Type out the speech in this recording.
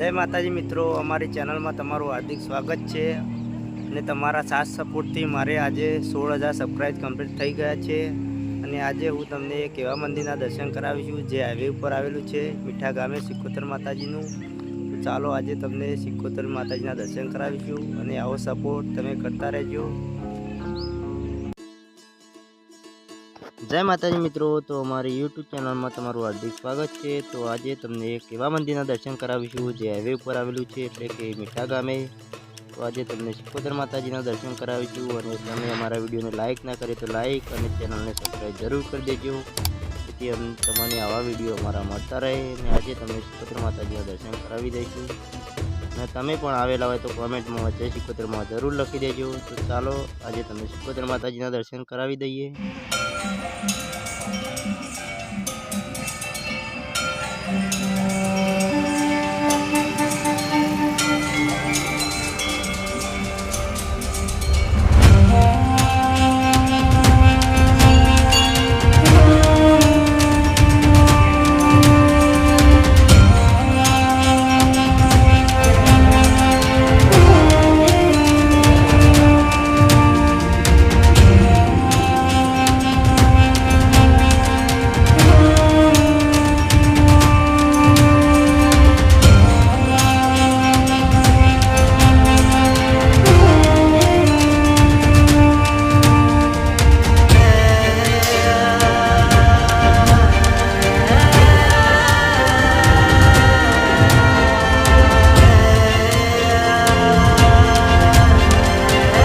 જય માતાજી મિત્રો, અમારી ચેનલમાં તમારું હાર્દિક સ્વાગત છે અને તમારા સાથ સપોર્ટથી મારે આજે સોળ હજાર સબસ્ક્રાઈબ કમ્પ્લીટ થઈ ગયા છે અને આજે હું તમને એક એવા મંદિરના દર્શન કરાવીશું જે હાઈવે ઉપર આવેલું છે, મીઠા ગામે સિકોતર માતાજીનું. તો ચાલો આજે તમને સિકોતર માતાજીના દર્શન કરાવીશું અને આવો સપોર્ટ તમે કરતા રહેજો. જય માતાજી મિત્રો, તો અમારી યુટ્યુબ ચેનલમાં તમારું હાર્દિક સ્વાગત છે. તો આજે તમને એક એવા મંદિરના દર્શન કરાવીશું જે હાઈવે ઉપર આવેલું છે, એટલે કે મીઠા ગામે. તો આજે તમને શિકોદર માતાજીના દર્શન કરાવીશું અને તમે અમારા વિડીયોને લાઇક ના કરે તો લાઇક અને ચેનલને સબસ્ક્રાઈબ જરૂર કરી દેજો. જેથી અમ તમને આવા વીડિયો અમારા મળતા રહે અને આજે તમને શિકોદર માતાજીના દર્શન કરાવી દઈશું. અને તમે પણ આવેલા હોય તો કોમેન્ટમાં જય શિકોતરમાં જરૂર લખી દેજો. તો ચાલો, આજે તમને શિકોતર માતાજીના દર્શન કરાવી દઈએ. Thank you.